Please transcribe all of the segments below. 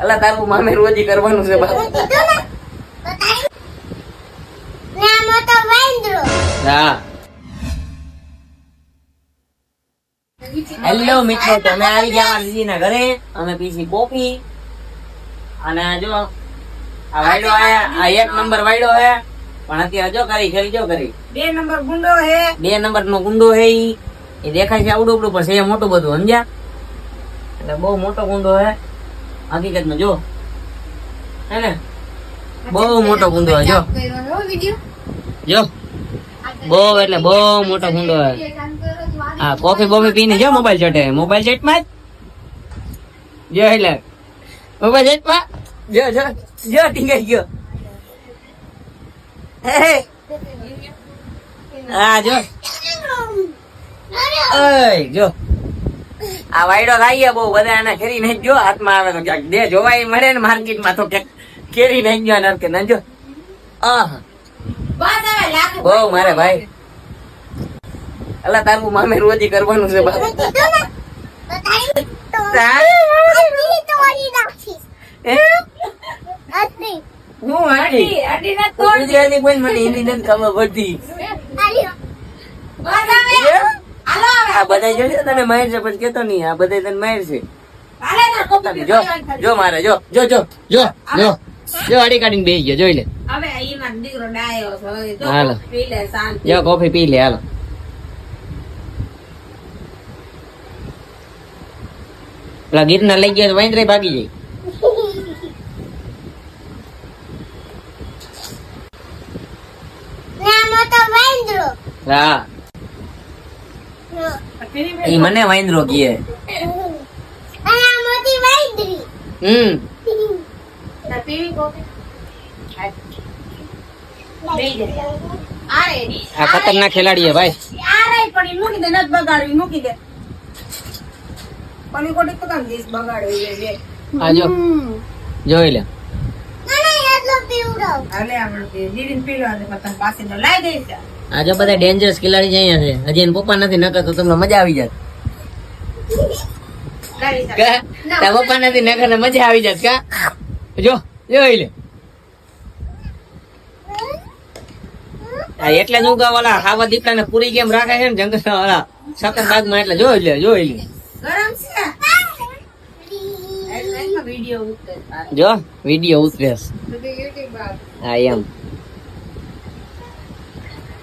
અલા તારું મામે રોજી કરવાનું છે હા. હેલો મિત્રો તમે આવી ગયા અમારા દીદીના ઘરે. અમે પીસી કોફી. અને આ જો આ વાયડો આયા આ એક નંબર વાયડો હે. પણ અત્યારે જો કરી ખરી જો કરી. બે નંબર ગુંડો હે. બે નંબર નો ગુંડો હે ઈ. એ દેખાય છે આવડું આવડું પણ છે મોટું બધું સમજ્યા? એટલે બહુ મોટો ગુંડો હે. હકીકતમાં જો. હે ને બહુ મોટો ગુંડો હે જો. જો બહુ એટલે બહુ મોટો ગુંડો હે હા કોફી બોફી પીને જો મોબાઈલ ચટે મોબાઈલ ચેટમાં જ? જો એટલે. મોબાઈલ ચેટમાં જો જો જો ટીંગાઈ ગયો. હે જો. જો. આ વાયડો લાવીએ બહુ બધા એને ખેરી નહીં જો હાથમાં આવે તો ક્યાંક દે જોવાય મળે ને માર્કેટમાં તો ક્યાંક કેરી નહીં ગયો નર કે નજો બહુ મારે ભાઈ. અલા તારું મામે રોજી કરવાનું છે બા હું? આડી? આડી ના તોડ. મને હિન્દી નથી ખબર પડતી. આ બધા જો તને માર છે પછી કેતો નહીં આ બધા તને માર છે. ના જો જો મારે જો જો જો જો જો જો અડી કાઢીને બેસી ગયો જોઈ લે. હવે દીકરો ડાયો છે હાલો. પી લે શાંતિ. જો કોફી પી લે હાલો. પેલા ગીરના લઈ ગયા વાંદરે ભાગી જાય હા. ઈ મને વાંદરો કીએ. હમ. આ ખતરનાક ખેલાડી ભાઈ. મૂકી દે નથી બગાડવી મૂકી દે પણ કોટી તો કામ બગાડવી જોઈ લે. હાલે આપણે દીદીને પીવા દે પણ તને પાસે તો લાઈ દઈશ. આ જો બધા ડેન્જરસ ખેલાડી અહીંયા છે. હજી એને પપ્પા નથી નકર તો તમને મજા આવી જાત. તારા પપ્પા નથી નકર મજા આવી જાત કા? જો જોઈ લે. આ એટલે જ હું કહું ઓલા હાવા દીપડાને પૂરી ગેમ રાખે છે ને જંગલ ઓલા માં એટલે જોઈ લે જોઈ લે. ગરમ છે એટલે એનો વિડિયો ઉતરે જો વીડિયો ઉતરે. છે. બધું યુટ્યુબ પર હા એમ.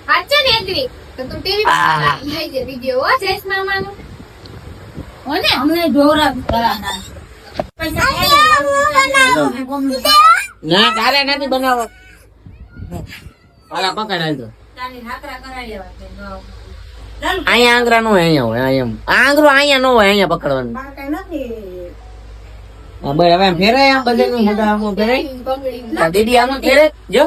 હાચે ને એકલી તો તું ટીવી પર લઈ જે વીડિયો હો જેસ મામાનો ઓને અમને ઢોરા કરાના. ના. તારે નથી બનાવો ઓલા પકડ તો. તાની હાકરા કરાવી લેવા છે નો. અહીંયા આંગરા નો અહીંયા હોય અહીંયા આંગરો અહીંયા નો હોય અહીંયા પકડવાનું. મારે હા બરાબર હવે ફેરાય આમ બધે નું આમ ફેરાય. દીદી આમ ફેરે જો.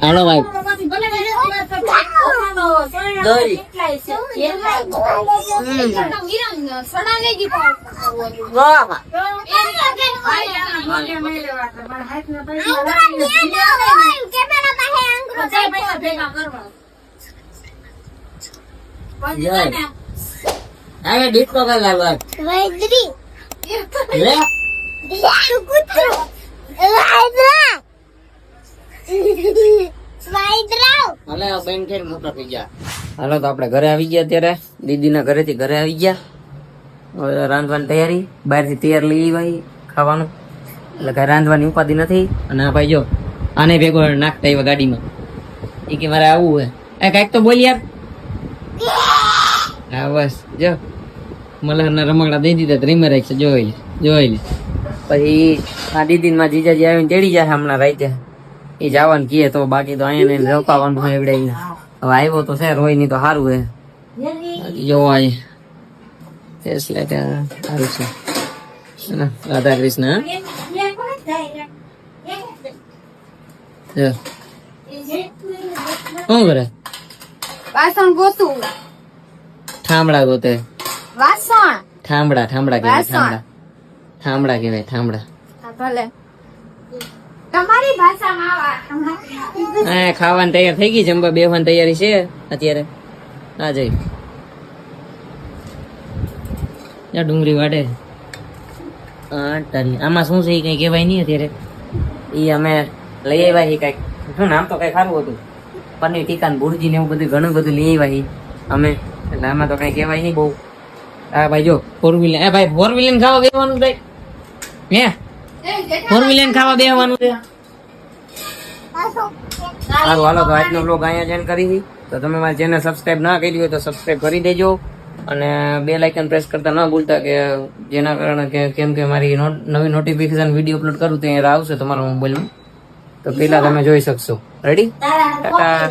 હાલો ભાઈ પછી ભલે ને એક વાર તો પોતાનો સોયડો દોરી. હવે ડિસ્કો કર લાલ વૈદ્રી. લે. કૂતરો. વાઈદ્રા હાલે તો આપણે ઘરે આવી ગયા અત્યારે. દીદીના ઘરેથી ઘરે આવી ગયા. હવે રાંધવાની તૈયારી. બહારથી તૈયાર લઈ ભાઈ ખાવાનું. એટલે કાંઈ રાંધવાની ઉપાધિ નથી. અને આ ભાઈ જો, આને ભેગો નાખતા એવા ગાડીમાં. એ કે મારે આવવું હે. એ, કાંઈક તો બોલ યાર. હા, બસ, જો. મલહારના રમકડા દઈ દીધા રીમે રાખશે, જોઈ લે જોઈ લે. પછી આ દીદીમાં જીજાજી આવીને તેડી જાય હમણાં રાતે. એ જવાનું કીએ તો બાકી તો અહીંયા રોકાવાનું હોય એવડે. હવે આવ્યો તો છે રોહિની તો સારું હે. જોવાય જોવો અહીં સારું છે. રાધા કૃષ્ણ શું કરે? વાસણ ગોતું. ઠામડા ગોતે. વાસણ. ઠામડા ઠામડા કહેવાય. ઠામડા. થાંભળા કહેવાય થાંભળા ભલે. તમારી ભાષામાં હા, ખાવાની તૈયાર થઈ ગઈ જમવા બેવાની તૈયારી છે અત્યારે. આ જઈ. જા ડુંગળી વાટે. તારી આમાં શું છે એ કઈ કહેવાય નહીં અત્યારે. એ અમે લઈ આવ્યા છીએ કંઈક. શું નામ તો કઈ સારું હતું. પનીર ટીકા ભૂરજી ભુરજી ને એવું બધું, ઘણું બધું લઈ આવ્યા છીએ અમે. એટલે આમાં તો કઈ કહેવાય નહીં બહુ. હા ભાઈ જો ફોર વ્હીલર એ ભાઈ ફોર વ્હીલર ખાવા બેવાનું ભાઈ હે? ફોર મિલિયન ખાવા બેહવાનું છે. સારું હાલો તો આજનો બ્લોગ અહીંયા જેન કરી હતી તો તમે મારી ચેનલ સબસ્ક્રાઇબ ના કરી હોય તો સબસ્ક્રાઇબ કરી દેજો. અને બે લાઇકન પ્રેસ કરતા ના ભૂલતા કે જેના કારણે કે કેમ કે મારી નવી નોટિફિકેશન વીડિયો અપલોડ કરું તો અહીંયા આવશે તમારા મોબાઈલમાં તો પેલા તમે જોઈ શકશો. રેડી ટાટા